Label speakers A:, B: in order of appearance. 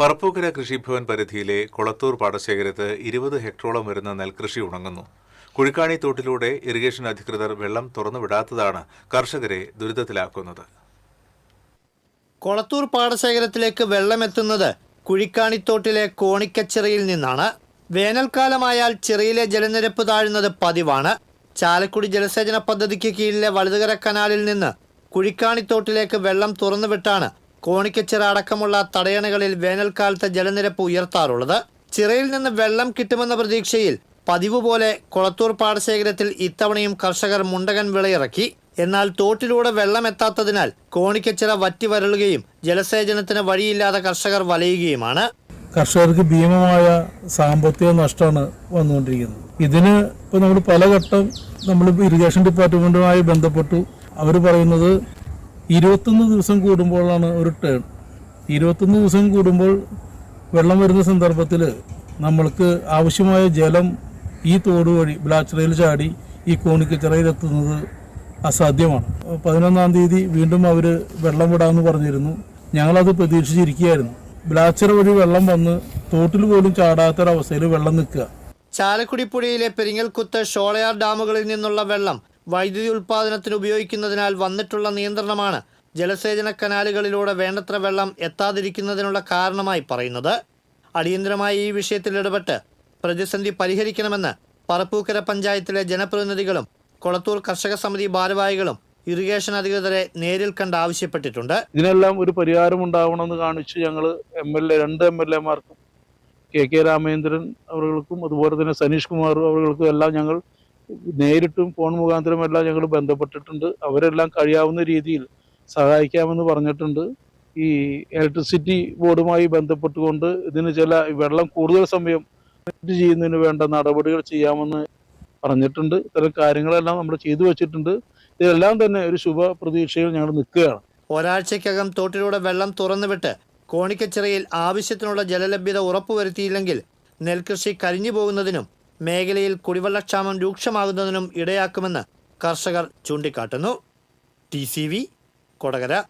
A: പറപ്പൂക്കര കൃഷിഭവൻ പരിധിയിലെ കൊളത്തൂർ പാടശേഖരത്ത് ഇരുപത് ഹെക്ടറോളം വരുന്ന നെൽകൃഷി ഉണങ്ങുന്നു. കുഴിക്കാണി തോട്ടിലൂടെ ഇറിഗേഷൻ അധികൃതർ വെള്ളം തുറന്നുവിടാത്തതാണ് കർഷകരെ ദുരിതത്തിലാക്കുന്നത്.
B: കൊളത്തൂർ പാടശേഖരത്തിലേക്ക് വെള്ളമെത്തുന്നത് കുഴിക്കാണിത്തോട്ടിലെ കോണിക്കച്ചിറയിൽ നിന്നാണ്. വേനൽക്കാലമായാൽ ചിറയിലെ ജലനിരപ്പ് താഴുന്നത് പതിവാണ്. ചാലക്കുടി ജലസേചന പദ്ധതിക്ക് കീഴിലെ വലുതുകര കനാലിൽ നിന്ന് കുഴിക്കാണിത്തോട്ടിലേക്ക് വെള്ളം തുറന്നുവിട്ടാണ് കോണിക്കച്ചിറ അടക്കമുള്ള തടയണകളിൽ വേനൽക്കാലത്ത് ജലനിരപ്പ് ഉയർത്താറുള്ളത്. ചിറയിൽ നിന്ന് വെള്ളം കിട്ടുമെന്ന പ്രതീക്ഷയിൽ പതിവ് പോലെ കൊളത്തൂർ പാടശേഖരത്തിൽ ഇത്തവണയും കർഷകർ മുണ്ടകൻ വിളയിറക്കി. എന്നാൽ തോട്ടിലൂടെ വെള്ളം എത്താത്തതിനാൽ കോണിക്കച്ചിറ വറ്റി വരളുകയും ജലസേചനത്തിന് വഴിയില്ലാതെ കർഷകർ വലയുകയുമാണ്.
C: കർഷകർക്ക് ഭീമമായ സാമ്പത്തിക നഷ്ടമാണ് വന്നുകൊണ്ടിരിക്കുന്നത്. ഇതിന് ഇപ്പോൾ നമ്മൾ പലഘട്ടം നമ്മൾ ഇറിഗേഷൻ ഡിപ്പാർട്ട്മെന്റുമായി ബന്ധപ്പെട്ടു. അവർ പറയുന്നത് ഇരുപത്തൊന്ന് ദിവസം കൂടുമ്പോഴാണ് ഒരു ടേൺ ഇരുപത്തൊന്ന് ദിവസം കൂടുമ്പോൾ വെള്ളം വരുന്ന സന്ദർഭത്തിൽ നമ്മൾക്ക് ആവശ്യമായ ജലം ഈ തോട് വഴി ബ്ലാച്ചറയിൽ ചാടി ഈ കോണിക്കച്ചിറയിലെത്തുന്നത് അസാധ്യമാണ്. പതിനൊന്നാം തീയതി വീണ്ടും അവർ വെള്ളം വിടാമെന്ന് പറഞ്ഞിരുന്നു. ഞങ്ങളത് പ്രതീക്ഷിച്ചിരിക്കുകയായിരുന്നു. ബ്ലാച്ചറ വഴി വെള്ളം വന്ന് തോട്ടിൽ പോലും ചാടാത്തൊരവസ്ഥയിൽ വെള്ളം നിൽക്കുക.
B: ചാലക്കുടി പുഴയിലെ പെരിങ്ങൽകുത്ത് ഷോളയാർ ഡാമുകളിൽ നിന്നുള്ള വെള്ളം വൈദ്യുതി ഉൽപ്പാദനത്തിന് ഉപയോഗിക്കുന്നതിനാൽ വന്നിട്ടുള്ള നിയന്ത്രണമാണ് ജലസേചന കനാലുകളിലൂടെ വേണ്ടത്ര വെള്ളം എത്താതിരിക്കുന്നതിനുള്ള കാരണമായി പറയുന്നത്. അടിയന്തരമായി ഈ വിഷയത്തിൽ ഇടപെട്ട് പ്രതിസന്ധി പരിഹരിക്കണമെന്ന് പറപ്പൂക്കര പഞ്ചായത്തിലെ ജനപ്രതിനിധികളും കൊളത്തൂർ കർഷക സമിതി ഭാരവാഹികളും ഇറിഗേഷൻ അധികൃതരെ നേരിൽ കണ്ട് ആവശ്യപ്പെട്ടിട്ടുണ്ട്.
C: ഇതിനെല്ലാം ഒരു പരിഹാരം ഉണ്ടാവണമെന്ന് കാണിച്ച് ഞങ്ങൾ എം എൽ എ രണ്ട് എം എൽ എമാർക്കും കെ കെ രാമേന്ദ്രൻ അവർക്കും അതുപോലെ തന്നെ സനീഷ് കുമാർ അവർക്കും എല്ലാം ഞങ്ങൾ നേരിട്ടും ഫോൺ മുഖാന്തരമെല്ലാം ഞങ്ങൾ ബന്ധപ്പെട്ടിട്ടുണ്ട്. അവരെല്ലാം കഴിയാവുന്ന രീതിയിൽ സഹായിക്കാമെന്ന് പറഞ്ഞിട്ടുണ്ട്. ഈ ഇലക്ട്രിസിറ്റി ബോർഡുമായി ബന്ധപ്പെട്ടുകൊണ്ട് ഇതിന് ചില വെള്ളം കൂടുതൽ സമയം ചെയ്യുന്നതിന് വേണ്ട നടപടികൾ ചെയ്യാമെന്ന് പറഞ്ഞിട്ടുണ്ട്. ഇത്തരം കാര്യങ്ങളെല്ലാം നമ്മൾ ചെയ്തു വെച്ചിട്ടുണ്ട്. ഇതെല്ലാം തന്നെ ഒരു ശുഭ പ്രതീക്ഷയിൽ ഞങ്ങൾ നിൽക്കുകയാണ്.
B: ഒരാഴ്ചക്കകം തോട്ടിലൂടെ വെള്ളം തുറന്നുവിട്ട് കോണിക്കച്ചിറയിൽ ആവശ്യത്തിനുള്ള ജലലഭ്യത ഉറപ്പുവരുത്തിയില്ലെങ്കിൽ നെൽകൃഷി കരിഞ്ഞു പോകുന്നതിനും മേഖലയിൽ കുടിവെള്ളക്ഷാമം രൂക്ഷമാകുന്നതിനും ഇടയാക്കുമെന്ന് കർഷകർ ചൂണ്ടിക്കാട്ടുന്നു. T C V Kodakara.